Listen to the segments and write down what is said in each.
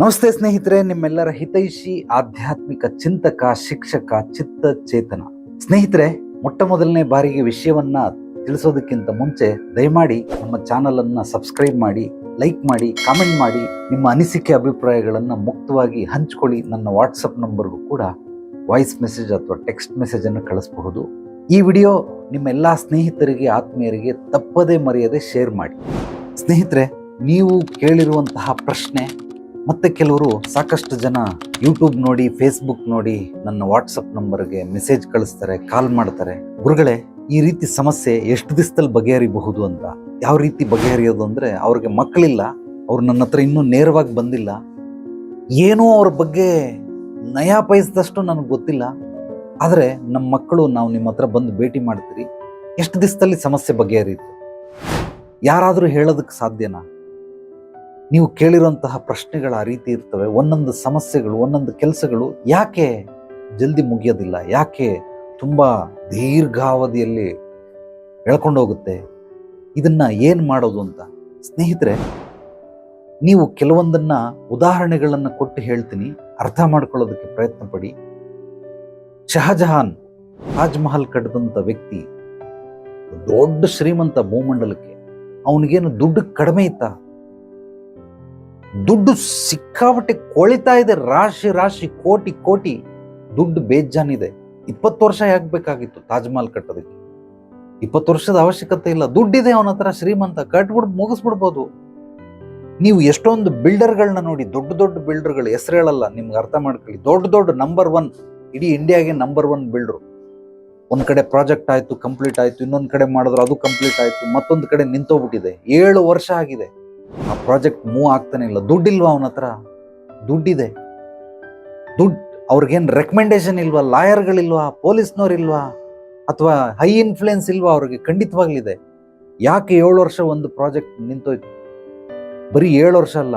ನಮಸ್ತೆ ಸ್ನೇಹಿತರೆ, ನಿಮ್ಮೆಲ್ಲರ ಹಿತೈಷಿ, ಆಧ್ಯಾತ್ಮಿಕ ಚಿಂತಕ, ಶಿಕ್ಷಕ ಚಿತ್ತ ಚೇತನ ಸ್ನೇಹಿತರೆ ಮೊಟ್ಟ ಮೊದಲನೇ ಬಾರಿಗೆ ವಿಷಯವನ್ನ ತಿಳಿಸೋದಕ್ಕಿಂತ ಮುಂಚೆ ದಯಮಾಡಿ ನಮ್ಮ ಚಾನಲ್ ಅನ್ನ ಸಬ್ಸ್ಕ್ರೈಬ್ ಮಾಡಿ, ಲೈಕ್ ಮಾಡಿ, ಕಾಮೆಂಟ್ ಮಾಡಿ, ನಿಮ್ಮ ಅನಿಸಿಕೆ ಅಭಿಪ್ರಾಯಗಳನ್ನು ಮುಕ್ತವಾಗಿ ಹಂಚ್ಕೊಳ್ಳಿ. ನನ್ನ ವಾಟ್ಸಪ್ ನಂಬರ್ಗೂ ಕೂಡ ವಾಯ್ಸ್ ಮೆಸೇಜ್ ಅಥವಾ ಟೆಕ್ಸ್ಟ್ ಮೆಸೇಜ್ ಅನ್ನು ಕಳಿಸಬಹುದು. ಈ ವಿಡಿಯೋ ನಿಮ್ಮೆಲ್ಲ ಸ್ನೇಹಿತರಿಗೆ, ಆತ್ಮೀಯರಿಗೆ ತಪ್ಪದೇ ಮರೆಯದೆ ಶೇರ್ ಮಾಡಿ. ಸ್ನೇಹಿತರೆ, ನೀವು ಕೇಳಿರುವಂತಹ ಪ್ರಶ್ನೆ ಮತ್ತೆ ಕೆಲವರು ಸಾಕಷ್ಟು ಜನ ಯೂಟ್ಯೂಬ್ ನೋಡಿ ಫೇಸ್ಬುಕ್ ನೋಡಿ ನನ್ನ ವಾಟ್ಸಪ್ ನಂಬರ್ಗೆ ಮೆಸೇಜ್ ಕಳಿಸ್ತಾರೆ ಕಾಲ್ ಮಾಡ್ತಾರೆ. ಗುರುಗಳೇ, ಈ ರೀತಿ ಸಮಸ್ಯೆ ಎಷ್ಟು ದಿವಸದಲ್ಲಿ ಬಗೆಹರಿಬಹುದು ಅಂತ? ಯಾವ ರೀತಿ ಬಗೆಹರಿಯೋದು ಅಂದರೆ ಅವ್ರಿಗೆ ಮಕ್ಕಳಿಲ್ಲ, ಅವ್ರು ನನ್ನ ಹತ್ರ ಇನ್ನೂ ನೇರವಾಗಿ ಬಂದಿಲ್ಲ. ಏನೋ ಅವ್ರ ಬಗ್ಗೆ ನಯ ಪೈಸದಷ್ಟು ನನಗೆ ಗೊತ್ತಿಲ್ಲ. ಆದರೆ ನಮ್ಮ ಮಕ್ಕಳು ನಾವು ನಿಮ್ಮ ಹತ್ರ ಬಂದು ಭೇಟಿ ಮಾಡ್ತೀರಿ. ಎಷ್ಟು ದಿವಸದಲ್ಲಿ ಸಮಸ್ಯೆ ಬಗೆಹರಿಯುತ್ತೆ? ಯಾರಾದರೂ ಹೇಳೋದಕ್ಕೆ ಸಾಧ್ಯನಾ? ನೀವು ಕೇಳಿರುವಂತಹ ಪ್ರಶ್ನೆಗಳು ಆ ರೀತಿ ಇರ್ತವೆ. ಒಂದೊಂದು ಸಮಸ್ಯೆಗಳು, ಒಂದೊಂದು ಕೆಲಸಗಳು ಯಾಕೆ ಜಲ್ದಿ ಮುಗಿಯೋದಿಲ್ಲ? ಯಾಕೆ ತುಂಬ ದೀರ್ಘಾವಧಿಯಲ್ಲಿ ಎಳ್ಕೊಂಡು ಹೋಗುತ್ತೆ ಇದನ್ನ ಏನು ಮಾಡೋದು ಅಂತ? ಸ್ನೇಹಿತರೆ, ನೀವು ಕೆಲವೊಂದನ್ನು ಉದಾಹರಣೆಗಳನ್ನು ಕೊಟ್ಟು ಹೇಳ್ತೀನಿ. ಅರ್ಥ ಮಾಡ್ಕೊಳ್ಳೋದಕ್ಕೆ ಪ್ರಯತ್ನ ಪಡಿ. ಶಹಜಹಾನ್ ತಾಜ್ ಮಹಲ್ ಕಟ್ಟಿದಂಥ ವ್ಯಕ್ತಿ, ದೊಡ್ಡ ಶ್ರೀಮಂತ ಭೂಮಂಡಲಕ್ಕೆ ಅವನಿಗೇನು ದುಡ್ಡು ಕಡಿಮೆ ಇತ್ತ? ದುಡ್ಡು ಸಿಕ್ಕಾಪಟ್ಟೆ ಕೊಳಿತಾ ಇದೆ. ರಾಶಿ ರಾಶಿ, ಕೋಟಿ ಕೋಟಿ. ದುಡ್ಡು ಬೇಜಾನಿದೆ. ಇಪ್ಪತ್ತು ವರ್ಷ ಯಾಕೆ ಬೇಕಾಗಿತ್ತು ತಾಜ್ಮಹಲ್ ಕಟ್ಟೋದಕ್ಕೆ? ಇಪ್ಪತ್ತು ವರ್ಷದ ಅವಶ್ಯಕತೆ ಇಲ್ಲ. ದುಡ್ಡಿದೆ ಅವನ ಹತ್ರ ಶ್ರೀಮಂತ. ಕಟ್ಬಿಡ್, ಮುಗಿಸ್ಬಿಡ್ಬೋದು. ನೀವು ಎಷ್ಟೊಂದು ಬಿಲ್ಡರ್ಗಳನ್ನ ನೋಡಿ, ದೊಡ್ಡ ದೊಡ್ಡ ಬಿಲ್ಡರ್ಗಳು, ಹೆಸರು ಹೇಳಲ್ಲ, ನಿಮ್ಗೆ ಅರ್ಥ ಮಾಡ್ಕೊಳ್ಳಿ. ದೊಡ್ಡ ದೊಡ್ಡ ನಂಬರ್ ಒನ್ ಇಡೀ ಇಂಡಿಯಾಗೆ ನಂಬರ್ ಒನ್ ಬಿಲ್ಡರ್. ಒಂದು ಕಡೆ ಪ್ರಾಜೆಕ್ಟ್ ಆಯಿತು, ಕಂಪ್ಲೀಟ್ ಆಯಿತು, ಇನ್ನೊಂದು ಕಡೆ ಮಾಡಿದ್ರು, ಅದು ಕಂಪ್ಲೀಟ್ ಆಯಿತು, ಮತ್ತೊಂದು ಕಡೆ ನಿಂತೋಗ್ಬಿಟ್ಟಿದೆ. ಏಳು ವರ್ಷ ಆಗಿದೆ. ಆ ಪ್ರಾಜೆಕ್ಟ್ ಮೂವ್ ಆಗ್ತಾನೆ ಇಲ್ಲ. ದುಡ್ಡಿಲ್ವಾ ಅವನ ಹತ್ರ? ದುಡ್ಡಿದೆ. ದುಡ್ಡು ಅವ್ರಿಗೇನು ರೆಕಮೆಂಡೇಶನ್ ಇಲ್ವಾ? ಲಾಯರ್ಗಳಿಲ್ವಾ? ಪೊಲೀಸ್ನವ್ರಿಲ್ವಾ? ಅಥವಾ ಹೈ ಇನ್ಫ್ಲುಯೆನ್ಸ್ ಇಲ್ವಾ ಅವ್ರಿಗೆ? ಖಂಡಿತವಾಗ್ಲಿದೆ. ಯಾಕೆ ಏಳು ವರ್ಷ ಒಂದು ಪ್ರಾಜೆಕ್ಟ್ ನಿಂತೋಯ್ತು? ಬರೀ ಏಳು ವರ್ಷ ಅಲ್ಲ,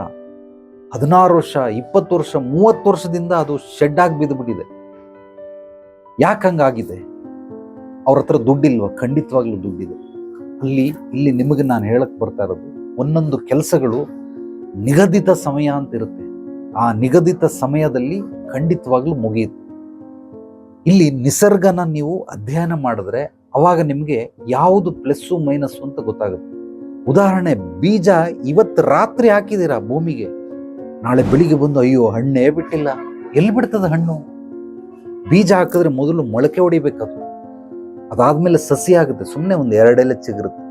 ಹದಿನಾರು ವರ್ಷ, ಇಪ್ಪತ್ತು ವರ್ಷ, ಮೂವತ್ತು ವರ್ಷದಿಂದ ಅದು ಶೆಡ್ ಆಗಿ ಬಿದ್ದುಬಿಟ್ಟಿದೆ ಯಾಕೆ ಹಂಗಾಗಿದೆ? ಅವ್ರ ಹತ್ರ ದುಡ್ಡಿಲ್ವಾ? ಖಂಡಿತವಾಗ್ಲೂ ದುಡ್ಡಿದೆ. ಅಲ್ಲಿ, ಇಲ್ಲಿ ನಿಮಗೆ ನಾನು ಹೇಳಕ್ ಬರ್ತಾ ಇರೋದು ಒಂದೊಂದು ಕೆಲಸಗಳು ನಿಗದಿತ ಸಮಯ ಅಂತ ಇರುತ್ತೆ ಆ ನಿಗದಿತ ಸಮಯದಲ್ಲಿ ಖಂಡಿತವಾಗ್ಲೂ ಮುಗಿಯುತ್ತೆ. ಇಲ್ಲಿ ನಿಸರ್ಗನ ನೀವು ಅಧ್ಯಯನ ಮಾಡಿದ್ರೆ ಅವಾಗ ನಿಮಗೆ ಯಾವುದು ಪ್ಲಸ್ಸು ಮೈನಸ್ಸು ಅಂತ ಗೊತ್ತಾಗುತ್ತೆ. ಉದಾಹರಣೆ, ಬೀಜ ಇವತ್ತು ರಾತ್ರಿ ಹಾಕಿದ್ದೀರಾ ಭೂಮಿಗೆ? ನಾಳೆ ಬೆಳಿಗ್ಗೆ ಬಂದು ಅಯ್ಯೋ, ಹಣ್ಣೇ ಬಿಟ್ಟಿಲ್ಲ. ಎಲ್ಲಿ ಬಿಡ್ತದೆ ಹಣ್ಣು? ಬೀಜ ಹಾಕಿದ್ರೆ ಮೊದಲು ಮೊಳಕೆ ಹೊಡಿಬೇಕದು ಅದಾದ್ಮೇಲೆ ಸಸಿ ಆಗುತ್ತೆ. ಸುಮ್ಮನೆ ಒಂದು ಎರಡೆಲೆ ಚಿಗುರುತ್ತೆ.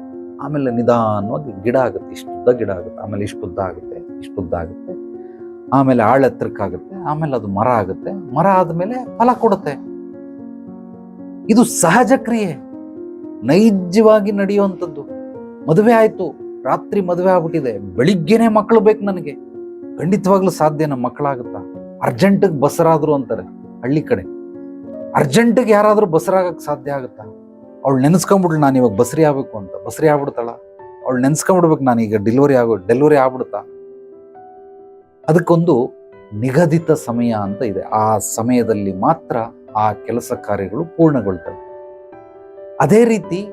ಆಮೇಲೆ ನಿಧಾನವಾಗಿ ಗಿಡ ಆಗುತ್ತೆ. ಇಷ್ಟುದ್ದ ಗಿಡ ಆಗುತ್ತೆ. ಆಮೇಲೆ ಇಷ್ಟು ಉದ್ದ ಆಗುತ್ತೆ. ಇಷ್ಟು ಉದ್ದ ಆಗುತ್ತೆ. ಆಮೇಲೆ ಆಳ ಎತ್ತರಕ್ಕಾಗುತ್ತೆ ಆಮೇಲೆ ಅದು ಮರ ಆಗುತ್ತೆ. ಮರ ಆದಮೇಲೆ ಫಲ ಕೊಡುತ್ತೆ. ಇದು ಸಹಜ ಕ್ರಿಯೆ. ನೈಜವಾಗಿ ನಡೆಯುವಂಥದ್ದು. ಮದುವೆ ಆಯಿತು. ರಾತ್ರಿ ಮದುವೆ ಆಗ್ಬಿಟ್ಟಿದೆ. ಬೆಳಿಗ್ಗೆನೆ ಮಕ್ಕಳು ಬೇಕು ನನಗೆ. ಖಂಡಿತವಾಗ್ಲೂ ಸಾಧ್ಯನ ಮಕ್ಕಳಾಗುತ್ತಾ? ಅರ್ಜೆಂಟಿಗೆ ಬಸರಾದ್ರು ಅಂತಾರೆ ಹಳ್ಳಿ ಕಡೆ. ಅರ್ಜೆಂಟಿಗೆ ಯಾರಾದರೂ ಬಸರಾಗಕ್ಕೆ ಸಾಧ್ಯ ಆಗುತ್ತಾ? ಅವಳು ನೆನೆಸ್ಕೊಂಡ್ಬಿಡ್ಲು ನಾನು ಇವಾಗ ಬಸ್ರಿ ಆಗ್ಬೇಕು ಅಂತ. ಬಸ್ರಿ ಆಗ್ಬಿಡ್ತಾಳ. ಅವಳು ನೆನ್ಸ್ಕೊಂಡ್ಬಿಡ್ಬೇಕು ನಾನು ಈಗ ಡೆಲಿವರಿ ಆಗೋ ಡೆಲಿವರಿ ಆಗ್ಬಿಡ್ತಾ ಅದಕ್ಕೊಂದು ನಿಗದಿತ ಸಮಯ ಅಂತ ಇದೆ. ಆ ಸಮಯದಲ್ಲಿ ಮಾತ್ರ ಆ ಕೆಲಸ ಕಾರ್ಯಗಳು ಪೂರ್ಣಗೊಳ್ತವೆ. ಅದೇ ರೀತಿ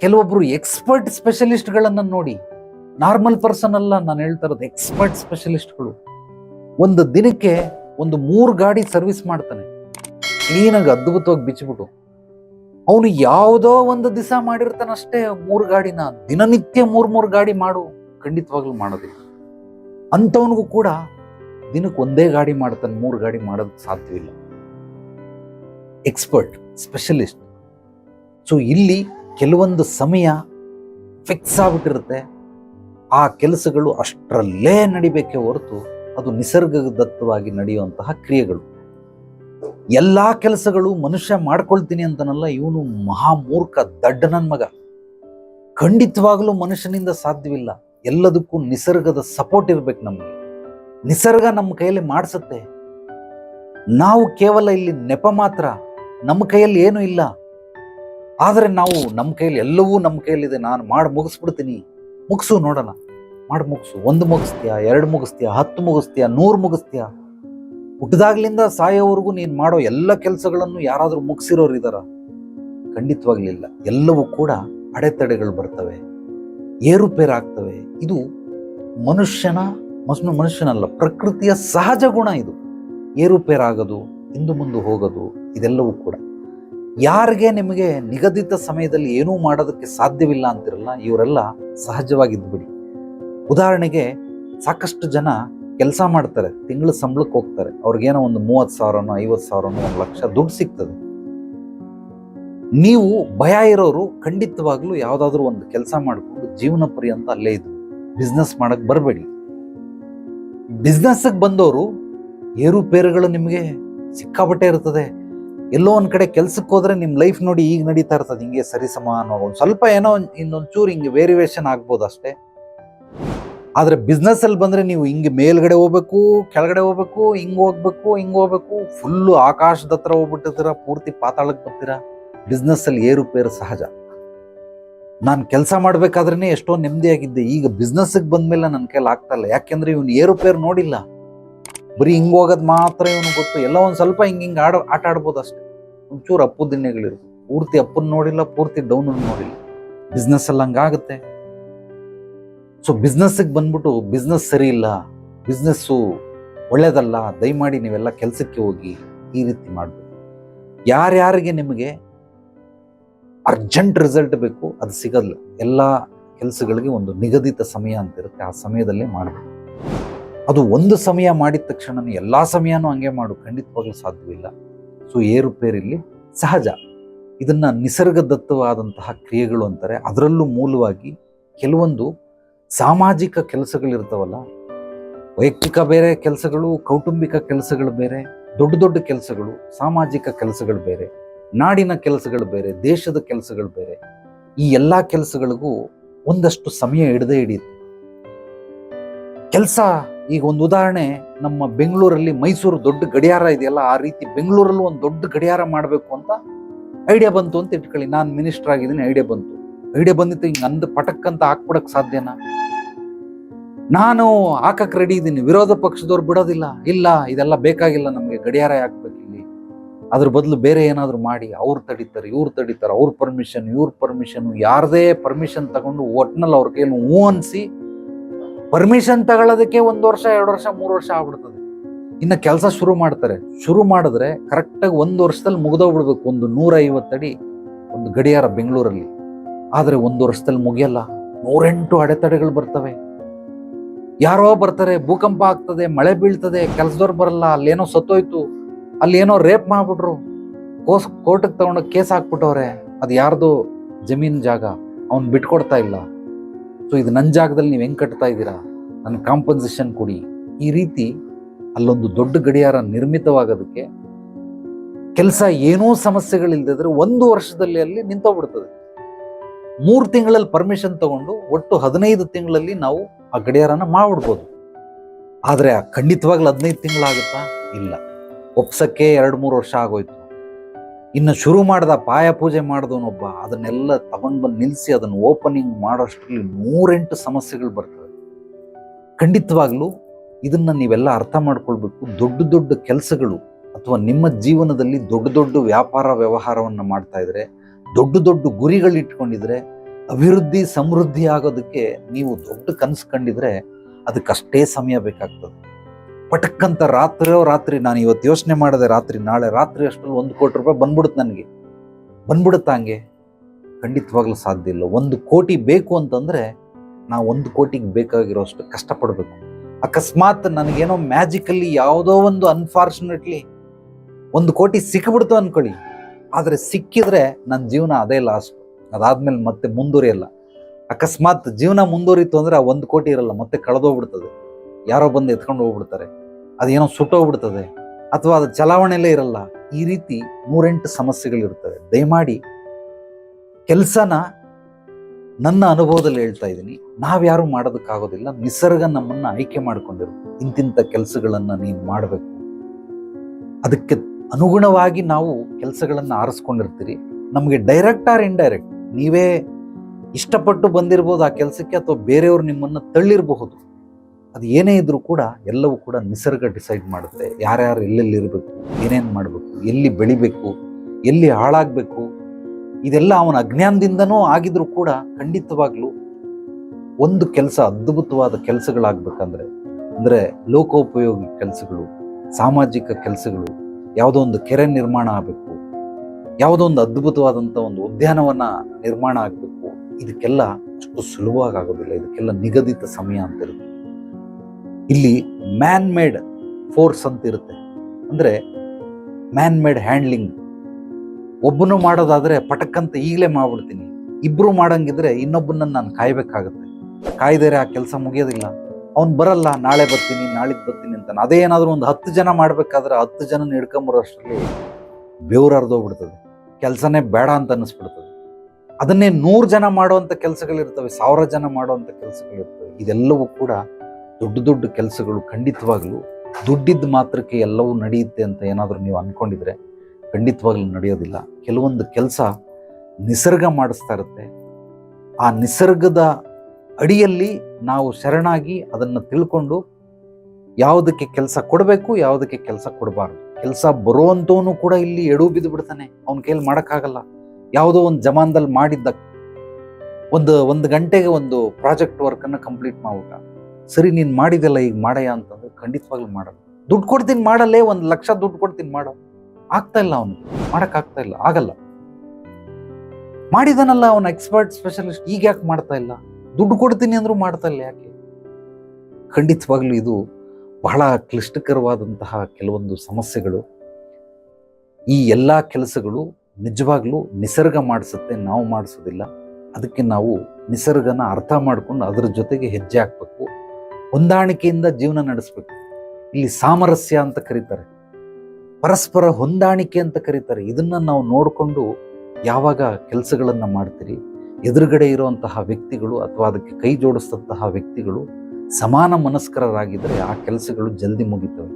ಕೆಲವೊಬ್ಬರು ಎಕ್ಸ್ಪರ್ಟ್ ಸ್ಪೆಷಲಿಸ್ಟ್ಗಳನ್ನು ನೋಡಿ ನಾರ್ಮಲ್ ಪರ್ಸನ್ ಅಲ್ಲ ನಾನು ಹೇಳ್ತಾ ಇರೋದು ಎಕ್ಸ್ಪರ್ಟ್ ಸ್ಪೆಷಲಿಸ್ಟ್ಗಳು ಒಂದು ದಿನಕ್ಕೆ ಒಂದು ಮೂರು ಗಾಡಿ ಸರ್ವಿಸ್ ಮಾಡ್ತಾನೆ. ಕ್ಲೀನಾಗಿ ಅದ್ಭುತವಾಗಿ ಬಿಚ್ಚಿಬಿಟ್ಟು. ಅವನು ಯಾವುದೋ ಒಂದು ದಿವಸ ಮಾಡಿರ್ತಾನಷ್ಟೇ ಮೂರು ಗಾಡಿನ. ದಿನನಿತ್ಯ ಮೂರು ಮೂರು ಗಾಡಿ ಮಾಡು. ಖಂಡಿತವಾಗ್ಲೂ ಮಾಡೋದಿಲ್ಲ. ಅಂಥವನಿಗೂ ಕೂಡ ದಿನಕ್ಕೆ ಒಂದೇ ಗಾಡಿ ಮಾಡ್ತಾನೆ, ಮೂರು ಗಾಡಿ ಮಾಡೋದಕ್ಕೆ ಸಾಧ್ಯವಿಲ್ಲ ಎಕ್ಸ್ಪರ್ಟ್ ಸ್ಪೆಷಲಿಸ್ಟ್ ಸೊ ಇಲ್ಲಿ ಕೆಲವೊಂದು ಸಮಯ ಫಿಕ್ಸ್ ಆಗ್ಬಿಟ್ಟಿರುತ್ತೆ. ಆ ಕೆಲಸಗಳು ಅಷ್ಟರಲ್ಲೇ ನಡಿಬೇಕೇ ಹೊರತು ಅದು ನಿಸರ್ಗದತ್ತವಾಗಿ ನಡೆಯುವಂತಹ ಕ್ರಿಯೆಗಳು. ಎಲ್ಲಾ ಕೆಲಸಗಳು ಮನುಷ್ಯ ಮಾಡ್ಕೊಳ್ತೀನಿ ಅಂತನಲ್ಲ, ಇವನು ಮಹಾಮೂರ್ಖ ದಡ್ಡ ನನ್ನ ಮಗ. ಖಂಡಿತವಾಗಲೂ ಮನುಷ್ಯನಿಂದ ಸಾಧ್ಯವಿಲ್ಲ. ಎಲ್ಲದಕ್ಕೂ ನಿಸರ್ಗದ ಸಪೋರ್ಟ್ ಇರ್ಬೇಕು ನಮಗೆ. ನಿಸರ್ಗ ನಮ್ಮ ಕೈಯಲ್ಲಿ ಮಾಡಿಸುತ್ತೆ. ನಾವು ಕೇವಲ ಇಲ್ಲಿ ನೆಪ ಮಾತ್ರ, ನಮ್ಮ ಕೈಯಲ್ಲಿ ಏನೂ ಇಲ್ಲ. ಆದರೆ ನಾವು ನಮ್ಮ ಕೈಯಲ್ಲಿ ಎಲ್ಲವೂ ನಮ್ಮ ಕೈಯಲ್ಲಿದೆ. ನಾನು ಮಾಡಿ ಮುಗಿಸ್ಬಿಡ್ತೀನಿ. ಮುಗಿಸು ನೋಡೋಣ. ಮಾಡಿ ಮುಗಿಸು. ಒಂದು ಮುಗಿಸ್ತೀಯಾ? ಎರಡು ಮುಗಿಸ್ತೀಯಾ? ಹತ್ತು ಮುಗಿಸ್ತೀಯಾ? ನೂರು ಮುಗಿಸ್ತೀಯಾ? ಹುಟ್ಟಿದಾಗ್ಲಿಂದ ಸಾಯೋವರೆಗೂ ನೀನು ಮಾಡೋ ಎಲ್ಲ ಕೆಲಸಗಳನ್ನು ಯಾರಾದರೂ ಮುಗಿಸಿರೋರು ಇದ್ದಾರ ಖಂಡಿತವಾಗ್ಲಿಲ್ಲ. ಎಲ್ಲವೂ ಕೂಡ ಅಡೆತಡೆಗಳು ಬರ್ತವೆ. ಏರುಪೇರಾಗ್ತವೆ ಇದು ಮನುಷ್ಯನ ಮಸ್ನು ಮನುಷ್ಯನಲ್ಲ, ಪ್ರಕೃತಿಯ ಸಹಜ ಗುಣ ಇದು. ಏರುಪೇರಾಗೋದು ಹಿಂದು ಮುಂದೆ ಹೋಗೋದು, ಇದೆಲ್ಲವೂ ಕೂಡ. ಯಾರಿಗೆ ನಿಮಗೆ ನಿಗದಿತ ಸಮಯದಲ್ಲಿ ಏನೂ ಮಾಡೋದಕ್ಕೆ ಸಾಧ್ಯವಿಲ್ಲ ಅಂತಿರಲ್ಲ, ಇವರೆಲ್ಲ ಸಹಜವಾಗಿದ್ದು ಬಿಡಿ. ಉದಾಹರಣೆಗೆ ಸಾಕಷ್ಟು ಜನ ಕೆಲಸ ಮಾಡ್ತಾರೆ, ತಿಂಗಳ ಸಂಬಳಕ್ಕೆ ಹೋಗ್ತಾರೆ. ಅವ್ರಿಗೇನೋ ಒಂದು ಮೂವತ್ತು ಸಾವಿರನೋ, ಐವತ್ತು ಸಾವಿರನೋ, ಒಂದು ಲಕ್ಷ ದುಡ್ಡು ಸಿಗ್ತದೆ. ನೀವು ಭಯ ಇರೋರು ಖಂಡಿತವಾಗ್ಲೂ ಯಾವುದಾದ್ರೂ ಒಂದು ಕೆಲಸ ಮಾಡಿಕೊಂಡು ಜೀವನ ಪರ್ಯಂತ ಅಲ್ಲೇ ಇದ್ರು. ಬಿಸ್ನೆಸ್ ಮಾಡೋಕ್ಕೆ ಬರಬೇಡಿ. ಬಿಸ್ನೆಸ್ಗೆ ಬಂದವರು ಏರುಪೇರುಗಳು ನಿಮಗೆ ಸಿಕ್ಕಾಬಟ್ಟೆ ಇರ್ತದೆ. ಎಲ್ಲೋ ಒಂದು ಕಡೆ ಕೆಲ್ಸಕ್ಕೆ ಹೋದರೆ ನಿಮ್ಮ ಲೈಫ್ ನೋಡಿ ಈಗ ನಡೀತಾ ಇರ್ತದೆ. ಹಿಂಗೆ ಸರಿ ಅನ್ನೋ ಒಂದು ಸ್ವಲ್ಪ ಏನೋ ಇನ್ನೊಂದ್ ಚೂರು ಹಿಂಗೆ ವೇರಿಯೇಷನ್ ಆಗ್ಬೋದು ಅಷ್ಟೇ. ಆದ್ರೆ ಬಿಸ್ನೆಸ್ಸಲ್ಲಿ ಬಂದರೆ ನೀವು ಹಿಂಗೆ ಮೇಲ್ಗಡೆ ಹೋಗ್ಬೇಕು, ಕೆಳಗಡೆ ಹೋಗ್ಬೇಕು, ಹಿಂಗೆ ಹೋಗ್ಬೇಕು ಹಿಂಗೆ ಹೋಗ್ಬೇಕು ಫುಲ್ಲು ಆಕಾಶದ ಹತ್ರ ಹೋಗ್ಬಿಟ್ಟಿರ್ತೀರ, ಪೂರ್ತಿ ಪಾತಾಳಕ್ಕೆ ಬರ್ತೀರಾ? ಬಿಸ್ನೆಸ್ಸಲ್ಲಿ ಏರುಪೇರು ಸಹಜ. ನಾನು ಕೆಲಸ ಮಾಡಬೇಕಾದ್ರೇ ಎಷ್ಟೋ ನೆಮ್ಮದಿಯಾಗಿದ್ದೆ. ಈಗ ಬಿಸ್ನೆಸ್ಸಿಗೆ ಬಂದ ಮೇಲೆ ನನ್ನ ಕೈಲಿ ಆಗ್ತಾ ಇಲ್ಲ. ಯಾಕೆಂದ್ರೆ ಇವನು ಏರುಪೇರು ನೋಡಿಲ್ಲ. ಬರೀ ಹಿಂಗೆ ಹೋಗೋದು ಮಾತ್ರ ಇವನು ಗೊತ್ತು. ಎಲ್ಲ ಒಂದು ಸ್ವಲ್ಪ ಹಿಂಗೆ ಹಿಂಗೆ ಆಡ, ಆಟ ಆಡ್ಬೋದು ಅಷ್ಟೇ. ಒಂಚೂರು ಅಪ್ಪು ದಿನಗಳಿರು ಪೂರ್ತಿ ಅಪ್ಪನ್ನು ನೋಡಿಲ್ಲ, ಪೂರ್ತಿ ಡೌನ್ ನೋಡಿಲ್ಲ. ಬಿಸ್ನೆಸ್ಸಲ್ಲಿ ಹಂಗಾಗುತ್ತೆ. ಸೊ ಬಿಸ್ನೆಸ್ಸಿಗೆ ಬಂದ್ಬಿಟ್ಟು ಬಿಸ್ನೆಸ್ ಸರಿ ಇಲ್ಲ ಬಿಸ್ನೆಸ್ಸು ಒಳ್ಳೇದಲ್ಲ, ದಯಮಾಡಿ ನೀವೆಲ್ಲ ಕೆಲಸಕ್ಕೆ ಹೋಗಿ ಈ ರೀತಿ ಮಾಡಬೇಕು. ಯಾರ್ಯಾರಿಗೆ ನಿಮಗೆ ಅರ್ಜೆಂಟ್ ರಿಸಲ್ಟ್ ಬೇಕು, ಅದು ಸಿಗಲ್ಲ ಎಲ್ಲ ಕೆಲಸಗಳಿಗೆ ಒಂದು ನಿಗದಿತ ಸಮಯ ಅಂತ ಇರುತ್ತೆ, ಆ ಸಮಯದಲ್ಲೇ ಮಾಡಬೇಕು. ಅದು ಒಂದು ಸಮಯ ಮಾಡಿದ ತಕ್ಷಣ ಎಲ್ಲ ಸಮಯನೂ ಹಂಗೆ ಮಾಡು, ಖಂಡಿತವಾಗ್ಲೂ ಸಾಧ್ಯವಿಲ್ಲ ಸೊ ಏರುಪೇರಿಲ್ಲಿ ಸಹಜ. ಇದನ್ನು ನಿಸರ್ಗದತ್ತವಾದಂತಹ ಕ್ರಿಯೆಗಳು ಅಂತಾರೆ, ಅದರಲ್ಲೂ ಮೂಲವಾಗಿ ಕೆಲವೊಂದು ಸಾಮಾಜಿಕ ಕೆಲಸಗಳಿರ್ತಾವಲ್ಲ, ವೈಯಕ್ತಿಕ ಬೇರೆ ಕೆಲಸಗಳು, ಕೌಟುಂಬಿಕ ಕೆಲಸಗಳು ಬೇರೆ, ದೊಡ್ಡ ದೊಡ್ಡ ಕೆಲಸಗಳು, ಸಾಮಾಜಿಕ ಕೆಲಸಗಳು ಬೇರೆ, ನಾಡಿನ ಕೆಲಸಗಳು ಬೇರೆ, ದೇಶದ ಕೆಲಸಗಳು ಬೇರೆ, ಈ ಎಲ್ಲಾ ಕೆಲಸಗಳಿಗೂ ಒಂದಷ್ಟು ಸಮಯ ಹಿಡದೇ ಹಿಡಿಯುತ್ತೆ. ಕೆಲಸ, ಈಗ ಒಂದು ಉದಾಹರಣೆ, ನಮ್ಮ ಬೆಂಗಳೂರಲ್ಲಿ ಮೈಸೂರು ದೊಡ್ಡ ಗಡಿಯಾರ ಇದೆಯಲ್ಲ, ಆ ರೀತಿ ಬೆಂಗಳೂರಲ್ಲೂ ಒಂದು ದೊಡ್ಡ ಗಡಿಯಾರ ಮಾಡಬೇಕು ಅಂತ ಐಡಿಯಾ ಬಂತು ಅಂತ ಇಟ್ಕೊಳ್ಳಿ. ನಾನು ಮಿನಿಸ್ಟರ್ ಆಗಿದ್ದೀನಿ ಐಡಿಯಾ ಬಂತು. ಐಡಿಯಾ ಬಂದಿತ್ತು, ಹಿಂಗೆ ಅಂದ ಪಟಕ್ ಅಂತ ಹಾಕ್ಬಿಡಕ್ ಸಾಧ್ಯನಾ? ನಾನು ಹಾಕಕ್ಕೆ ರೆಡಿ ಇದ್ದೀನಿ. ವಿರೋಧ ಪಕ್ಷದವ್ರು ಬಿಡೋದಿಲ್ಲ. ಇಲ್ಲ, ಇದೆಲ್ಲ ಬೇಕಾಗಿಲ್ಲ ನಮಗೆ. ಗಡಿಯಾರ ಹಾಕ್ಬೇಕು ಇಲ್ಲಿ? ಅದ್ರ ಬದಲು ಬೇರೆ ಏನಾದರೂ ಮಾಡಿ. ಅವ್ರು ತಡಿತಾರೆ, ಇವ್ರು ತಡಿತಾರೆ, ಅವ್ರ ಪರ್ಮಿಷನ್ ಇವ್ರ ಪರ್ಮಿಷನ್ ಯಾರದೇ ಪರ್ಮಿಷನ್ ತಗೊಂಡು ಒಟ್ನಲ್ಲಿ ಅವ್ರ ಏನು ಹೂ ಅನಿಸಿ ಪರ್ಮಿಷನ್ ತಗೊಳ್ಳೋದಕ್ಕೆ ಒಂದು ವರ್ಷ, ಎರಡು ವರ್ಷ, ಮೂರು ವರ್ಷ ಆಗ್ಬಿಡ್ತದೆ. ಇನ್ನು ಕೆಲಸ ಶುರು ಮಾಡ್ತಾರೆ. ಶುರು ಮಾಡಿದ್ರೆ ಕರೆಕ್ಟಾಗಿ ಒಂದು ವರ್ಷದಲ್ಲಿ ಮುಗ್ದೋಗ್ಬಿಡ್ಬೇಕು. ಒಂದು ನೂರ ಐವತ್ತಡಿ ಒಂದು ಗಡಿಯಾರ ಬೆಂಗಳೂರಲ್ಲಿ. ಆದರೆ ಒಂದು ವರ್ಷದಲ್ಲಿ ಮುಗಿಯಲ್ಲ. ನೂರೆಂಟು ಅಡೆತಡೆಗಳು ಬರ್ತವೆ. ಯಾರೋ ಬರ್ತಾರೆ, ಭೂಕಂಪ ಆಗ್ತದೆ, ಮಳೆ ಬೀಳ್ತದೆ, ಕೆಲಸದವ್ರು ಬರಲ್ಲ, ಅಲ್ಲೇನೋ ಸತ್ತೋಯ್ತು, ಅಲ್ಲೇನೋ ರೇಪ್ ಮಾಡ್ಬಿಟ್ರು, ಕೋಸ್, ಕೋರ್ಟಿಗೆ ತಗೊಂಡು ಕೇಸ್ ಹಾಕ್ಬಿಟ್ಟವ್ರೆ, ಅದು ಯಾರ್ದು ಜಮೀನ್ ಜಾಗ, ಅವ್ನು ಬಿಟ್ಕೊಡ್ತಾ ಇಲ್ಲ. ಸೊ ಇದು ನನ್ನ ಜಾಗದಲ್ಲಿ ನೀವು ಹೆಂಗೆ ಕಟ್ತಾ ಇದ್ದೀರಾ? ನನ್ನ ಕಾಂಪನ್ಸೇಷನ್ ಕೊಡಿ. ಈ ರೀತಿ ಅಲ್ಲೊಂದು ದೊಡ್ಡ ಗಡಿಯಾರ ನಿರ್ಮಿತವಾಗೋದಕ್ಕೆ ಕೆಲಸ ಏನೂ ಸಮಸ್ಯೆಗಳಿಲ್ಲದಿದ್ರೆ ಒಂದು ವರ್ಷದಲ್ಲಿ ಅಲ್ಲಿ ನಿಂತೋಗ್ಬಿಡ್ತದೆ. ಮೂರು ತಿಂಗಳಲ್ಲಿ ಪರ್ಮಿಷನ್ ತಗೊಂಡು ಒಟ್ಟು ಹದಿನೈದು ತಿಂಗಳಲ್ಲಿ ನಾವು ಆ ಗಡಿಯಾರನ ಮಾಡ್ಬಿಡ್ಬೋದು. ಆದರೆ ಖಂಡಿತವಾಗ್ಲೂ ಹದಿನೈದು ತಿಂಗಳಾಗುತ್ತಾ? ಇಲ್ಲ. ಒಪ್ಸಕ್ಕೆ ಎರಡು ಮೂರು ವರ್ಷ ಆಗೋಯ್ತು. ಇನ್ನು ಶುರು ಮಾಡಿದ ಪಾಯ ಪೂಜೆ ಮಾಡಿದವನೊಬ್ಬ, ಅದನ್ನೆಲ್ಲ ತಗೊಂಡು ಬಂದು ನಿಲ್ಲಿಸಿ ಅದನ್ನು ಓಪನಿಂಗ್ ಮಾಡೋಷ್ಟರಲ್ಲಿ ನೂರೆಂಟು ಸಮಸ್ಯೆಗಳು ಬರ್ತವೆ. ಖಂಡಿತವಾಗ್ಲೂ ಇದನ್ನು ನೀವೆಲ್ಲ ಅರ್ಥ ಮಾಡ್ಕೊಳ್ಬೇಕು. ದೊಡ್ಡ ದೊಡ್ಡ ಕೆಲಸಗಳು ಅಥವಾ ನಿಮ್ಮ ಜೀವನದಲ್ಲಿ ದೊಡ್ಡ ದೊಡ್ಡ ವ್ಯಾಪಾರ ವ್ಯವಹಾರವನ್ನು ಮಾಡ್ತಾ ಇದ್ರೆ ದೊಡ್ಡ ದೊಡ್ಡ ಗುರಿಗಳು ಇಟ್ಕೊಂಡಿದ್ರೆ, ಅಭಿವೃದ್ಧಿ, ಸಮೃದ್ಧಿ ಆಗೋದಕ್ಕೆ ನೀವು ದೊಡ್ಡ ಕನಸು ಕಂಡಿದ್ರೆ ಅದಕ್ಕಷ್ಟೇ ಸಮಯ ಬೇಕಾಗ್ತದೆ. ಪಟಕ್ಕಂತ ರಾತ್ರಿಯೋ ರಾತ್ರಿ, ನಾನು ಇವತ್ತು ಯೋಚನೆ ಮಾಡಿದೆ ರಾತ್ರಿ, ನಾಳೆ ರಾತ್ರಿ ಅಷ್ಟರಲ್ಲಿ ಒಂದು ಕೋಟಿ ರೂಪಾಯಿ ಬಂದ್ಬಿಡುತ್ತೆ ನನಗೆ. ಬಂದ್ಬಿಡುತ್ತಾ ಹಂಗೆ? ಖಂಡಿತವಾಗ್ಲೂ ಸಾಧ್ಯ ಇಲ್ಲ. ಒಂದು ಕೋಟಿ ಬೇಕು ಅಂತಂದ್ರೆ ನಾವು ಒಂದು ಕೋಟಿಗೆ ಬೇಕಾಗಿರೋಷ್ಟು ಕಷ್ಟಪಡಬೇಕು. ಅಕಸ್ಮಾತ್ ನನಗೇನೋ ಮ್ಯಾಜಿಕಲ್ಲಿ ಯಾವುದೋ ಒಂದು ಅನ್ಫಾರ್ಚುನೇಟ್ಲಿ ಒಂದು ಕೋಟಿ ಸಿಕ್ಕಿಬಿಡ್ತು ಅನ್ಕೊಳ್ಳಿ. ಆದರೆ ಸಿಕ್ಕಿದ್ರೆ ನನ್ನ ಜೀವನ ಅದೇ ಲಾಸ್ಟ್ ಅದಾದ್ಮೇಲೆ ಮತ್ತೆ ಮುಂದುವರಿಯಲ್ಲ. ಅಕಸ್ಮಾತ್ ಜೀವನ ಮುಂದುವರಿತು ಅಂದರೆ ಆ ಒಂದು ಕೋಟಿ ಇರಲ್ಲ, ಮತ್ತೆ ಕಳೆದೋಗ್ಬಿಡ್ತದೆ. ಯಾರೋ ಬಂದು ಎತ್ಕೊಂಡು ಹೋಗ್ಬಿಡ್ತಾರೆ. ಅದೇನೋ ಸುಟ್ಟೋಗ್ಬಿಡ್ತದೆ. ಅಥವಾ ಅದು ಚಲಾವಣೆಯಲ್ಲೇ ಇರಲ್ಲ. ಈ ರೀತಿ ನೂರೆಂಟು ಸಮಸ್ಯೆಗಳಿರ್ತವೆ. ದಯಮಾಡಿ ಕೆಲಸನ ನನ್ನ ಅನುಭವದಲ್ಲಿ ಹೇಳ್ತಾ ಇದ್ದೀನಿ. ನಾವ್ಯಾರು ಮಾಡೋದಕ್ಕಾಗೋದಿಲ್ಲ. ನಿಸರ್ಗ ನಮ್ಮನ್ನು ಆಯ್ಕೆ ಮಾಡಿಕೊಂಡಿರುತ್ತೆ. ಇಂತಿಂಥ ಕೆಲಸಗಳನ್ನು ನೀನು ಮಾಡಬೇಕು. ಅದಕ್ಕೆ ಅನುಗುಣವಾಗಿ ನಾವು ಕೆಲಸಗಳನ್ನು ಆರಿಸ್ಕೊಂಡಿರ್ತೀರಿ. ನಮಗೆ ಡೈರೆಕ್ಟ್ ಆರ್ ಇಂಡೈರೆಕ್ಟ್ ನೀವೇ ಇಷ್ಟಪಟ್ಟು ಬಂದಿರ್ಬೋದು ಆ ಕೆಲಸಕ್ಕೆ ಅಥವಾ ಬೇರೆಯವರು ನಿಮ್ಮನ್ನು ತಳ್ಳಿರಬಹುದು. ಅದು ಏನೇ ಇದ್ರೂ ಕೂಡ ಎಲ್ಲವೂ ಕೂಡ ನಿಸರ್ಗ ಡಿಸೈಡ್ ಮಾಡುತ್ತೆ. ಯಾರ್ಯಾರು ಎಲ್ಲೆಲ್ಲಿ ಇರಬೇಕು, ಏನೇನು ಮಾಡಬೇಕು, ಎಲ್ಲಿ ಬೆಳಿಬೇಕು, ಎಲ್ಲಿ ಹಾಳಾಗಬೇಕು, ಇದೆಲ್ಲ ಅವನ ಅಜ್ಞಾನದಿಂದನೂ ಆಗಿದ್ರೂ ಕೂಡ ಖಂಡಿತವಾಗ್ಲೂ ಒಂದು ಕೆಲಸ, ಅದ್ಭುತವಾದ ಕೆಲಸಗಳಾಗಬೇಕಂದ್ರೆ, ಅಂದರೆ ಲೋಕೋಪಯೋಗಿ ಕೆಲಸಗಳು, ಸಾಮಾಜಿಕ ಕೆಲಸಗಳು ಯಾವುದೋ ಒಂದು ಕೆರೆ ನಿರ್ಮಾಣ ಆಗಬೇಕು ಯಾವುದೋ ಒಂದು ಅದ್ಭುತವಾದಂಥ ಒಂದು ಉದ್ಯಾನವನ ನಿರ್ಮಾಣ ಆಗಬೇಕು, ಇದಕ್ಕೆಲ್ಲ ಅಷ್ಟು ಸುಲಭವಾಗಿ ಆಗೋದಿಲ್ಲ ಇದಕ್ಕೆಲ್ಲ ನಿಗದಿತ ಸಮಯ ಅಂತ ಇರುತ್ತೆ. ಇಲ್ಲಿ ಮ್ಯಾನ್ ಮೇಡ್ ಫೋರ್ಸ್ ಅಂತ ಇರುತ್ತೆ. ಅಂದರೆ ಮ್ಯಾನ್ ಮೇಡ್ ಹ್ಯಾಂಡ್ಲಿಂಗ್ ಒಬ್ಬನು ಮಾಡೋದಾದರೆ ಪಟಕ್ಕಂತ ಈಗಲೇ ಮಾಡ್ಬಿಡ್ತೀನಿ. ಇಬ್ಬರು ಮಾಡೋಂಗಿದ್ರೆ ಇನ್ನೊಬ್ಬನನ್ನು ನಾನು ಕಾಯಬೇಕಾಗುತ್ತೆ. ಕಾಯ್ದರೆ ಆ ಕೆಲಸ ಮುಗಿಯೋದಿಲ್ಲ. ಅವ್ನು ಬರಲ್ಲ, ನಾಳೆ ಬರ್ತೀನಿ ನಾಳಿದ್ದು ಬರ್ತೀನಿ ಅಂತಾನೆ. ಅದೇ ಏನಾದರೂ ಒಂದು ಹತ್ತು ಜನ ಮಾಡಬೇಕಾದ್ರೆ ಹತ್ತು ಜನ ಹಿಡ್ಕೊಂಬರೋಷ್ಟರಲ್ಲಿ ಬೆವ್ರು ಹರಿದೋಗ್ಬಿಡ್ತದೆ ಕೆಲಸನೇ ಬೇಡ ಅಂತ ಅನ್ನಿಸ್ಬಿಡ್ತದೆ. ಅದನ್ನೇ ನೂರು ಜನ ಮಾಡುವಂಥ ಕೆಲಸಗಳಿರ್ತವೆ, ಸಾವಿರ ಜನ ಮಾಡುವಂಥ ಕೆಲಸಗಳಿರ್ತವೆ. ಇದೆಲ್ಲವೂ ಕೂಡ ದೊಡ್ಡ ದೊಡ್ಡ ಕೆಲಸಗಳು ಖಂಡಿತವಾಗ್ಲೂ ದುಡ್ಡಿದ್ದು ಮಾತ್ರಕ್ಕೆ ಎಲ್ಲವೂ ನಡೆಯುತ್ತೆ ಅಂತ ಏನಾದರೂ ನೀವು ಅಂದ್ಕೊಂಡಿದ್ರೆ ಖಂಡಿತವಾಗ್ಲೂ ನಡೆಯೋದಿಲ್ಲ. ಕೆಲವೊಂದು ಕೆಲಸ ನಿಸರ್ಗ ಮಾಡಿಸ್ತಾ ಇರುತ್ತೆ. ಆ ನಿಸರ್ಗದ ಅಡಿಯಲ್ಲಿ ನಾವು ಶರಣಾಗಿ ಅದನ್ನು ತಿಳ್ಕೊಂಡು ಯಾವುದಕ್ಕೆ ಕೆಲಸ ಕೊಡಬೇಕು, ಯಾವುದಕ್ಕೆ ಕೆಲಸ ಕೊಡಬಾರ್ದು. ಕೆಲಸ ಬರುವಂತವನು ಕೂಡ ಇಲ್ಲಿ ಎಡೂ ಬಿದ್ದು ಬಿಡ್ತಾನೆ. ಅವನ ಕೈಯಲ್ಲಿ ಮಾಡೋಕ್ಕಾಗಲ್ಲ. ಯಾವುದೋ ಒಂದು ಜಮಾನದಲ್ಲಿ ಮಾಡಿದ್ದ ಒಂದು ಒಂದು ಗಂಟೆಗೆ ಒಂದು ಪ್ರಾಜೆಕ್ಟ್ ವರ್ಕನ್ನು ಕಂಪ್ಲೀಟ್ ಮಾಡ್ಬಿಟ್ಟ. ಸರಿ, ನೀನು ಮಾಡಿದೆಲ್ಲ ಈಗ ಮಾಡಯ್ಯ ಅಂತಂದ್ರೆ ಖಂಡಿತವಾಗ್ಲೂ ಮಾಡಲ್ಲ. ದುಡ್ಡು ಕೊಡ್ತೀನಿ ಮಾಡಲ್ಲೇ, ಒಂದು ಲಕ್ಷ ದುಡ್ಡು ಕೊಡ್ತೀನಿ ಮಾಡೋ. ಆಗ್ತಾ ಇಲ್ಲ ಅವನು. ಮಾಡೋಕ್ಕಾಗ್ತಾ ಇಲ್ಲ. ಆಗಲ್ಲ. ಮಾಡಿದನಲ್ಲ ಅವನ ಎಕ್ಸ್ಪರ್ಟ್ ಸ್ಪೆಷಲಿಸ್ಟ್ ಈಗ ಯಾಕೆ ಮಾಡ್ತಾ ಇಲ್ಲ? ದುಡ್ಡು ಕೊಡ್ತೀನಿ ಅಂದ್ರೂ ಮಾಡ್ತಲ್ಲ ಯಾಕೆ? ಖಂಡಿತವಾಗ್ಲೂ ಇದು ಬಹಳ ಕ್ಲಿಷ್ಟಕರವಾದಂತಹ ಕೆಲವೊಂದು ಸಮಸ್ಯೆಗಳು. ಈ ಎಲ್ಲ ಕೆಲಸಗಳು ನಿಜವಾಗ್ಲೂ ನಿಸರ್ಗ ಮಾಡಿಸುತ್ತೆ, ನಾವು ಮಾಡಿಸೋದಿಲ್ಲ. ಅದಕ್ಕೆ ನಾವು ನಿಸರ್ಗನ ಅರ್ಥ ಮಾಡ್ಕೊಂಡು ಅದರ ಜೊತೆಗೆ ಹೆಜ್ಜೆ ಹಾಕ್ಬೇಕು. ಹೊಂದಾಣಿಕೆಯಿಂದ ಜೀವನ ನಡೆಸ್ಬೇಕು. ಇಲ್ಲಿ ಸಾಮರಸ್ಯ ಅಂತ ಕರೀತಾರೆ. ಪರಸ್ಪರ ಹೊಂದಾಣಿಕೆ ಅಂತ ಕರೀತಾರೆ. ಇದನ್ನು ನಾವು ನೋಡಿಕೊಂಡು ಯಾವಾಗ ಕೆಲಸಗಳನ್ನು ಮಾಡ್ತೀರಿ? ಎದುರುಗಡೆ ಇರುವಂತಹ ವ್ಯಕ್ತಿಗಳು ಅಥವಾ ಅದಕ್ಕೆ ಕೈ ಜೋಡಿಸಿದಂತಹ ವ್ಯಕ್ತಿಗಳು ಸಮಾನ ಮನಸ್ಕರರಾಗಿದ್ದರೆ ಆ ಕೆಲಸಗಳು ಜಲ್ದಿ ಮುಗಿತವೆ.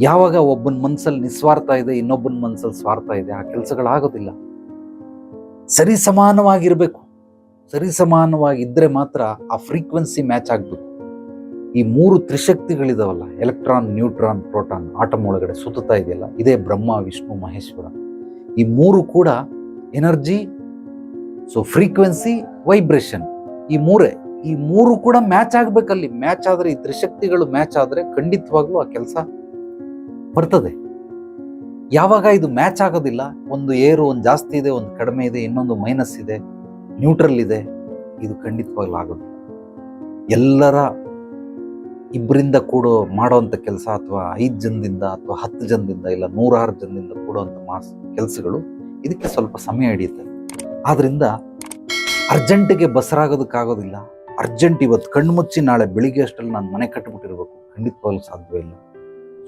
ಯಾವಾಗ ಒಬ್ಬನ ಮನಸ್ಸಲ್ಲಿ ನಿಸ್ವಾರ್ಥ ಇದೆ, ಇನ್ನೊಬ್ಬನ ಮನಸ್ಸಲ್ಲಿ ಸ್ವಾರ್ಥ ಇದೆ, ಆ ಕೆಲಸಗಳಾಗೋದಿಲ್ಲ. ಸರಿ ಸಮಾನವಾಗಿರಬೇಕು. ಸರಿ ಸಮಾನವಾಗಿದ್ದರೆ ಮಾತ್ರ ಆ ಫ್ರೀಕ್ವೆನ್ಸಿ ಮ್ಯಾಚ್ ಆಗಬೇಕು. ಈ ಮೂರು ತ್ರಿಶಕ್ತಿಗಳಿದಾವಲ್ಲ, ಎಲೆಕ್ಟ್ರಾನ್, ನ್ಯೂಟ್ರಾನ್, ಪ್ರೋಟಾನ್, ಆಟಮ್ ಒಳಗಡೆ ಸುತ್ತುತ್ತಾ ಇದೆಯಲ್ಲ, ಇದೇ ಬ್ರಹ್ಮ, ವಿಷ್ಣು, ಮಹೇಶ್ವರ. ಈ ಮೂರು ಕೂಡ ಎನರ್ಜಿ ಸೊ ಫ್ರೀಕ್ವೆನ್ಸಿ ವೈಬ್ರೇಷನ್ ಈ ಮೂರೇ, ಈ ಮೂರು ಕೂಡ ಮ್ಯಾಚ್ ಆಗ್ಬೇಕಲ್ಲಿ. ಮ್ಯಾಚ್ ಆದ್ರೆ ಈ ತ್ರಿಶಕ್ತಿಗಳು ಮ್ಯಾಚ್ ಆದ್ರೆ ಖಂಡಿತವಾಗ್ಲೂ ಆ ಕೆಲಸ ಬರ್ತದೆ. ಯಾವಾಗ ಇದು ಮ್ಯಾಚ್ ಆಗೋದಿಲ್ಲ, ಒಂದು ಏರು, ಒಂದು ಜಾಸ್ತಿ ಇದೆ, ಒಂದು ಕಡಿಮೆ ಇದೆ, ಇನ್ನೊಂದು ಮೈನಸ್ ಇದೆ ನ್ಯೂಟ್ರಲ್ ಇದೆ, ಇದು ಖಂಡಿತವಾಗ್ಲೂ ಆಗೋದು. ಎಲ್ಲರ ಇಬ್ಬರಿಂದ ಕೂಡೋ ಮಾಡೋವಂಥ ಕೆಲಸ ಅಥವಾ ಐದು ಜನದಿಂದ ಅಥವಾ ಹತ್ತು ಜನದಿಂದ ಇಲ್ಲ ನೂರಾರು ಜನದಿಂದ ಕೂಡುವಂಥ ಮಾಸ್, ಕೆಲಸಗಳು ಇದಕ್ಕೆ ಸ್ವಲ್ಪ ಸಮಯ ಹಿಡಿಯುತ್ತೆ. ಆದ್ರಿಂದ ಅರ್ಜೆಂಟಿಗೆ ಬಸರಾಗೋದಕ್ಕಾಗೋದಿಲ್ಲ. ಅರ್ಜೆಂಟ್ ಇವತ್ತು ಕಣ್ಮುಚ್ಚಿ ನಾಳೆ ಬೆಳಿಗ್ಗೆ ಅಷ್ಟರಲ್ಲಿ ನಾನು ಮನೆ ಕಟ್ಟಿಬಿಟ್ಟಿರ್ಬೇಕು ಖಂಡಿತವಾಗ್ಲೂ ಸಾಧ್ಯವಿಲ್ಲ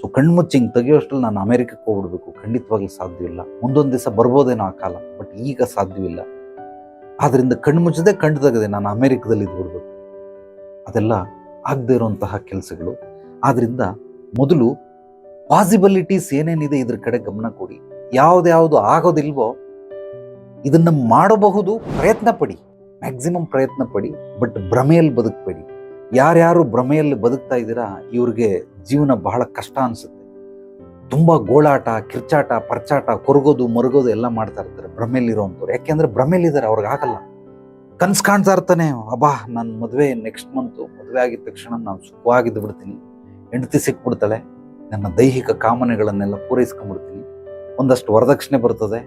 ಸೊ ಕಣ್ಮುಚ್ಚಿ ಹಿಂಗೆ ತೆಗಿಯೋಷ್ಟರಲ್ಲಿ ನಾನು ಅಮೆರಿಕಕ್ಕೆ ಹೋಗ್ಬಿಡ್ಬೇಕು. ಖಂಡಿತವಾಗ್ಲೂ ಸಾಧ್ಯವಿಲ್ಲ ಮುಂದೊಂದು ದಿವಸ ಬರ್ಬೋದೇನೋ ಆ ಕಾಲ ಬಟ್ ಈಗ ಸಾಧ್ಯವಿಲ್ಲ ಆದ್ರಿಂದ ಕಣ್ಮುಚ್ಚದೆ, ಕಣ್ಣು ತೆಗೆದೆ ನಾನು ಅಮೆರಿಕದಲ್ಲಿ ಇದ್ಬಿಡ್ಬೇಕು. ಅದೆಲ್ಲ ಆಗದೇ ಇರುವಂತಹ ಕೆಲಸಗಳು. ಆದ್ದರಿಂದ ಮೊದಲು ಪಾಸಿಬಿಲಿಟೀಸ್ ಏನೇನಿದೆ ಇದ್ರ ಕಡೆ ಗಮನ ಕೊಡಿ. ಯಾವ್ದ್ಯಾವುದು ಆಗೋದಿಲ್ವೋ ಇದನ್ನ ಮಾಡಬಹುದು ಪ್ರಯತ್ನ ಪಡಿ ಮ್ಯಾಕ್ಸಿಮಮ್ ಪ್ರಯತ್ನ ಪಡಿ ಬಟ್ ಭ್ರಮೆಯಲ್ಲಿ ಬದುಕಬೇಡಿ. ಯಾರ್ಯಾರು ಭ್ರಮೆಯಲ್ಲಿ ಬದುಕ್ತಾ ಇದ್ದೀರಾ, ಇವ್ರಿಗೆ ಜೀವನ ಬಹಳ ಕಷ್ಟ ಅನಿಸುತ್ತೆ. ತುಂಬ ಗೋಳಾಟ, ಕಿರ್ಚಾಟ, ಪರ್ಚಾಟ, ಕೊರಗೋದು, ಮರುಗೋದು ಎಲ್ಲ ಮಾಡ್ತಾ ಇರ್ತಾರೆ ಭ್ರಮೆಯಲ್ಲಿರೋವಂಥವ್ರು ಯಾಕೆಂದ್ರೆ ಭ್ರಮೆಯಲ್ಲಿದ್ದಾರೆ, ಅವ್ರಿಗೆ ಆಗಲ್ಲ. ಕನ್ಸು ಕಾಣ್ತಾ ಇರ್ತಾನೆ, ಅಬ್ಬಾ ನನ್ನ ಮದುವೆ ನೆಕ್ಸ್ಟ್ ಮಂತು ಮದುವೆ ಆಗಿದ ತಕ್ಷಣ ನಾನು ಸುಖವಾಗಿದ್ದು ಬಿಡ್ತೀನಿ. ಹೆಂಡತಿ ಸಿಕ್ಬಿಡ್ತಾಳೆ, ನನ್ನ ದೈಹಿಕ ಕಾಮನೆಗಳನ್ನೆಲ್ಲ ಪೂರೈಸ್ಕೊಂಡ್ಬಿಡ್ತೀನಿ. ಒಂದಷ್ಟು ವರದಕ್ಷಿಣೆ ಬರ್ತದೆ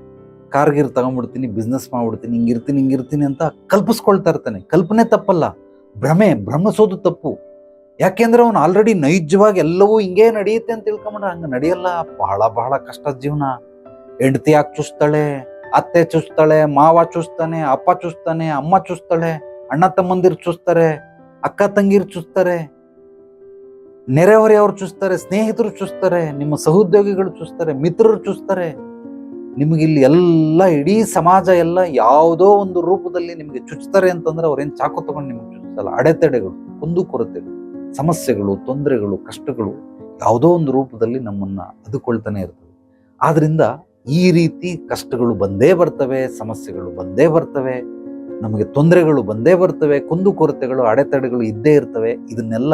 ಕಾರ್ಗಿರ್ ತಗೊಂಡ್ಬಿಡ್ತೀನಿ ಬಿಸ್ನೆಸ್ ಮಾಡ್ಬಿಡ್ತೀನಿ ಹಿಂಗಿರ್ತೀನಿ ಹಿಂಗಿರ್ತೀನಿ ಅಂತ ಕಲ್ಪಿಸ್ಕೊಳ್ತಾ ಇರ್ತಾನೆ. ಕಲ್ಪನೆ ತಪ್ಪಲ್ಲ. ಭ್ರಮೆ ಭ್ರಮಿಸೋದು ತಪ್ಪು. ಯಾಕೆಂದ್ರೆ ಅವನು ಆಲ್ರೆಡಿ ನೈಜವಾಗಿ ಎಲ್ಲವೂ ಹಿಂಗೆ ನಡೆಯುತ್ತೆ ಅಂತ ತಿಳ್ಕೊಂಬಿಟ್ರೆ ಹಂಗೆ ನಡೆಯಲ್ಲ. ಬಹಳ ಬಹಳ ಕಷ್ಟದ ಜೀವನ. ಹೆಂಡತಿ ಯಾಕೆ ಚುಸ್ತಾಳೆ ಅತ್ತೆ ಚುಸ್ತಾಳೆ ಮಾವ ಚುಸ್ತಾನೆ ಅಪ್ಪ ಚುಸ್ತಾನೆ ಅಮ್ಮ ಚುಸ್ತಾಳೆ ಅಣ್ಣ ತಮ್ಮಂದಿರು ಚುಸ್ತಾರೆ ಅಕ್ಕ ತಂಗಿರು ಚುಸ್ತಾರೆ ನೆರೆಹೊರೆಯವರು ಚುಸ್ತಾರೆ ಸ್ನೇಹಿತರು ಚುಸ್ತಾರೆ ನಿಮ್ಮ ಸಹೋದ್ಯೋಗಿಗಳು ಚುಸ್ತಾರೆ ಮಿತ್ರರು ಚುಸ್ತಾರೆ ನಿಮಗೆ ಇಲ್ಲಿ ಎಲ್ಲ ಇಡೀ ಸಮಾಜ ಎಲ್ಲ ಯಾವುದೋ ಒಂದು ರೂಪದಲ್ಲಿ ನಿಮಗೆ ಚುಚ್ತಾರೆ ಅಂತಂದ್ರೆ ಅವ್ರೇನು ಚಾಕು ತಗೊಂಡು ನಿಮ್ಗೆ ಚುಚ್ಚಲ್ಲ ಅಡೆತಡೆಗಳು ಕುಂದು ಕೊರತೆಗಳು ಸಮಸ್ಯೆಗಳು, ತೊಂದರೆಗಳು, ಕಷ್ಟಗಳು ಯಾವುದೋ ಒಂದು ರೂಪದಲ್ಲಿ ನಮ್ಮನ್ನ ಅದುಕೊಳ್ತಾನೆ ಇರ್ತದೆ ಆದ್ರಿಂದ ಈ ರೀತಿ ಕಷ್ಟಗಳು ಬಂದೇ ಬರ್ತವೆ, ಸಮಸ್ಯೆಗಳು ಬಂದೇ ಬರ್ತವೆ, ನಮಗೆ ತೊಂದರೆಗಳು ಬಂದೇ ಬರ್ತವೆ ಕುಂದು ಕೊರತೆಗಳು ಅಡೆತಡೆಗಳು ಇದ್ದೇ ಇರ್ತವೆ, ಇದನ್ನೆಲ್ಲ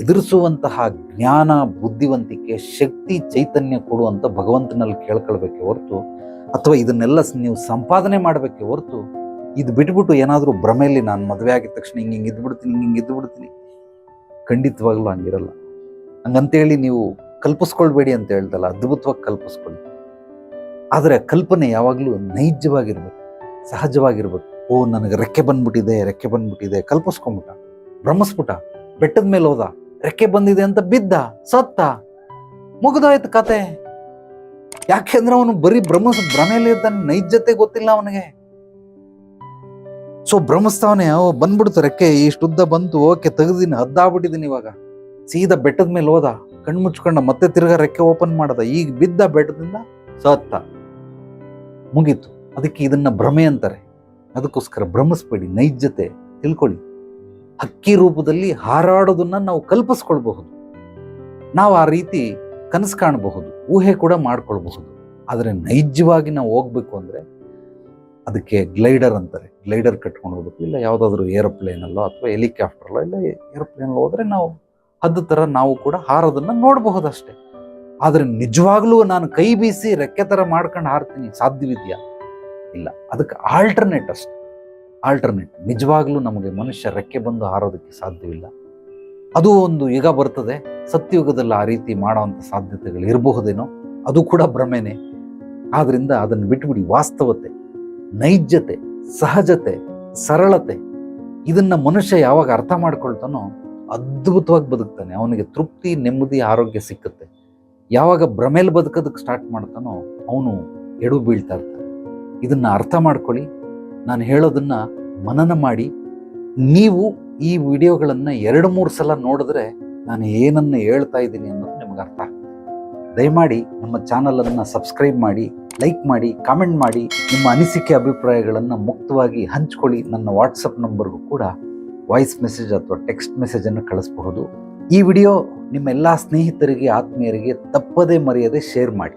ಎದುರಿಸುವಂತಹ ಜ್ಞಾನ, ಬುದ್ಧಿವಂತಿಕೆ, ಶಕ್ತಿ, ಚೈತನ್ಯ ಕೊಡುವಂಥ ಭಗವಂತನಲ್ಲಿ ಕೇಳ್ಕೊಳ್ಬೇಕೆ ಹೊರತು, ಅಥವಾ ಇದನ್ನೆಲ್ಲ ನೀವು ಸಂಪಾದನೆ ಮಾಡಬೇಕೆ ಹೊರತು, ಇದು ಬಿಟ್ಬಿಟ್ಟು ಏನಾದರೂ ಭ್ರಮೆಯಲ್ಲಿ ನಾನು ಮದುವೆ ಆಗಿದ ತಕ್ಷಣ ಹಿಂಗೆ ಹಿಂಗೆ ಇದ್ಬಿಡ್ತೀನಿ, ಹಿಂಗೆ ಹಿಂಗೆ ಇದ್ಬಿಡ್ತೀನಿ. ಖಂಡಿತವಾಗ್ಲೂ ಹಂಗಿರಲ್ಲ. ಹಂಗಂತೇಳಿ ನೀವು ಕಲ್ಪಿಸ್ಕೊಳ್ಬೇಡಿ ಅಂತ ಹೇಳ್ದಲ್ಲ, ಅದ್ಭುತವಾಗಿ ಕಲ್ಪಿಸ್ಕೊಳ್ಳಿ. ಆದರೆ ಕಲ್ಪನೆ ಯಾವಾಗಲೂ ನೈಜವಾಗಿರ್ಬೇಕು, ಸಹಜವಾಗಿರ್ಬೇಕು. ಓ, ನನಗೆ ರೆಕ್ಕೆ ಬಂದ್ಬಿಟ್ಟಿದೆ ರೆಕ್ಕೆ ಬಂದ್ಬಿಟ್ಟಿದೆ, ಕಲ್ಪಿಸ್ಕೊಂಬಿಟ್ಟ, ಭ್ರಮಿಸ್ಬಿಟ್ಟ, ಬೆಟ್ಟದ ಮೇಲೆ ಹೋದ ರೆಕ್ಕೆ ಬಂದಿದೆ ಅಂತ ಬಿದ್ದ, ಸತ್ತ. ಮುಗಿದೋಯ್ತು ಕತೆ. ಯಾಕೆಂದ್ರೆ ಅವನು ಬರೀ ಬ್ರಹ್ಮ ಭ್ರಮೆಯಲ್ಲಿ ಇದ್ದಾನೆ, ನೈಜತೆ ಗೊತ್ತಿಲ್ಲ ಅವನಿಗೆ. ಸೊ ಭ್ರಮಿಸ್ತಾವನೆ ಬಂದ್ಬಿಡ್ತು ರೆಕ್ಕೆ ಇಷ್ಟು ಉದ್ದ ಬಂತು, ಓಕೆ ತೆಗ್ದಿನಿ ಹದ್ದಾಗ್ಬಿಟ್ಟಿದ್ದೀನಿ ಇವಾಗ. ಸೀದಾ ಬೆಟ್ಟದ ಮೇಲೆ ಹೋದ, ಕಣ್ಣು ಮುಚ್ಕೊಂಡ, ಮತ್ತೆ ತಿರ್ಗಾ ರೆಕ್ಕೆ ಓಪನ್ ಮಾಡದ, ಈಗ ಬಿದ್ದ ಬೆಟ್ಟದಿಂದ ಸತ್ತ. ಮುಗೀತು. ಅದಕ್ಕೆ ಇದನ್ನ ಭ್ರಮೆ ಅಂತಾರೆ. ಅದಕ್ಕೋಸ್ಕರ ಭ್ರಮಿಸ್ಬೇಡಿ ನೈಜತೆ, ತಿಳ್ಕೊಳ್ಳಿ. ಹಕ್ಕಿ ರೂಪದಲ್ಲಿ ಹಾರಾಡೋದನ್ನ ನಾವು ಕಲ್ಪಿಸ್ಕೊಳ್ಬಹುದು. ನಾವು ಆ ರೀತಿ ಕನಸು ಕಾಣಬಹುದು, ಊಹೆ ಕೂಡ ಮಾಡ್ಕೊಳ್ಬಹುದು. ಆದರೆ ನೈಜವಾಗಿ ನಾವು ಹೋಗ್ಬೇಕು ಅಂದ್ರೆ ಅದಕ್ಕೆ ಗ್ಲೈಡರ್ ಅಂತಾರೆ. ಗ್ಲೈಡರ್ ಕಟ್ಕೊಂಡು ಹೋಗ್ಬೇಕು. ಇಲ್ಲ ಯಾವುದಾದ್ರೂ ಏರೋಪ್ಲೇನಲ್ಲೋ ಅಥವಾ ಹೆಲಿಕಾಪ್ಟರ್ಲೋ ಇಲ್ಲ ಏರೋಪ್ಲೇನಲ್ಲೋ ಹೋದ್ರೆ ನಾವು ಹದ್ದು ಥರ ನಾವು ಕೂಡ ಹಾರೋದನ್ನ ನೋಡಬಹುದಷ್ಟೇ. ಆದರೆ ನಿಜವಾಗ್ಲೂ ನಾನು ಕೈ ಬೀಸಿ ರೆಕ್ಕೆ ಥರ ಮಾಡ್ಕೊಂಡು ಹಾರ್ತೀನಿ ಸಾಧ್ಯವಿದೆಯಾ? ಇಲ್ಲ. ಅದಕ್ಕೆ ಆಲ್ಟರ್ನೇಟ್ ಅಷ್ಟೆ. ಆಲ್ಟರ್ನೇಟ್ ನಿಜವಾಗ್ಲೂ ನಮಗೆ ಮನುಷ್ಯ ರೆಕ್ಕೆ ಬಂದು ಹಾರೋದಕ್ಕೆ ಸಾಧ್ಯವಿಲ್ಲ. ಅದು ಒಂದು ಯುಗ ಬರ್ತದೆ. ಸತ್ಯಯುಗದಲ್ಲಿ ಆ ರೀತಿ ಮಾಡೋವಂಥ ಸಾಧ್ಯತೆಗಳು ಇರಬಹುದೇನೋ, ಅದು ಕೂಡ ಭ್ರಮೆನೆ. ಆದ್ದರಿಂದ ಅದನ್ನು ಬಿಟ್ಬಿಡಿ. ವಾಸ್ತವತೆ, ನೈಜತೆ, ಸಹಜತೆ, ಸರಳತೆ, ಇದನ್ನು ಮನುಷ್ಯ ಯಾವಾಗ ಅರ್ಥ ಮಾಡ್ಕೊಳ್ತಾನೋ ಅದ್ಭುತವಾಗಿ ಬದುಕ್ತಾನೆ. ಅವನಿಗೆ ತೃಪ್ತಿ, ನೆಮ್ಮದಿ, ಆರೋಗ್ಯ ಸಿಕ್ಕುತ್ತೆ. ಯಾವಾಗ ಭ್ರಮೇಲಿ ಬದುಕೋದಕ್ಕೆ ಸ್ಟಾರ್ಟ್ ಮಾಡ್ತಾನೋ ಅವನು ಎಡು ಬೀಳ್ತಾ ಇರ್ತಾನೆ. ಇದನ್ನು ಅರ್ಥ ಮಾಡ್ಕೊಳ್ಳಿ. ನಾನು ಹೇಳೋದನ್ನು ಮನನ ಮಾಡಿ. ನೀವು ಈ ವಿಡಿಯೋಗಳನ್ನು ಎರಡು ಮೂರು ಸಲ ನೋಡಿದ್ರೆ ನಾನು ಏನನ್ನು ಹೇಳ್ತಾ ಇದ್ದೀನಿ ಅನ್ನೋದು ನಿಮ್ಗೆ ಅರ್ಥ ದಯಮಾಡಿ ನಮ್ಮ ಚಾನಲನ್ನು ಸಬ್ಸ್ಕ್ರೈಬ್ ಮಾಡಿ, ಲೈಕ್ ಮಾಡಿ, ಕಾಮೆಂಟ್ ಮಾಡಿ, ನಿಮ್ಮ ಅನಿಸಿಕೆ ಅಭಿಪ್ರಾಯಗಳನ್ನು ಮುಕ್ತವಾಗಿ ಹಂಚ್ಕೊಳ್ಳಿ. ನನ್ನ ವಾಟ್ಸಪ್ ನಂಬರ್ಗೂ ಕೂಡ ವಾಯ್ಸ್ ಮೆಸೇಜ್ ಅಥವಾ ಟೆಕ್ಸ್ಟ್ ಮೆಸೇಜನ್ನು ಕಳಿಸಬಹುದು. ಈ ವಿಡಿಯೋ ನಿಮ್ಮೆಲ್ಲ ಸ್ನೇಹಿತರಿಗೆ, ಆತ್ಮೀಯರಿಗೆ ತಪ್ಪದೇ ಮರೆಯದೆ ಶೇರ್ ಮಾಡಿ.